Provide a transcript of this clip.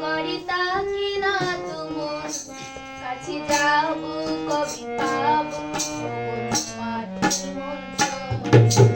করিতা কিনা তুমুর কাছে যাব কবি পাব তোমার নিমন্ত্রণ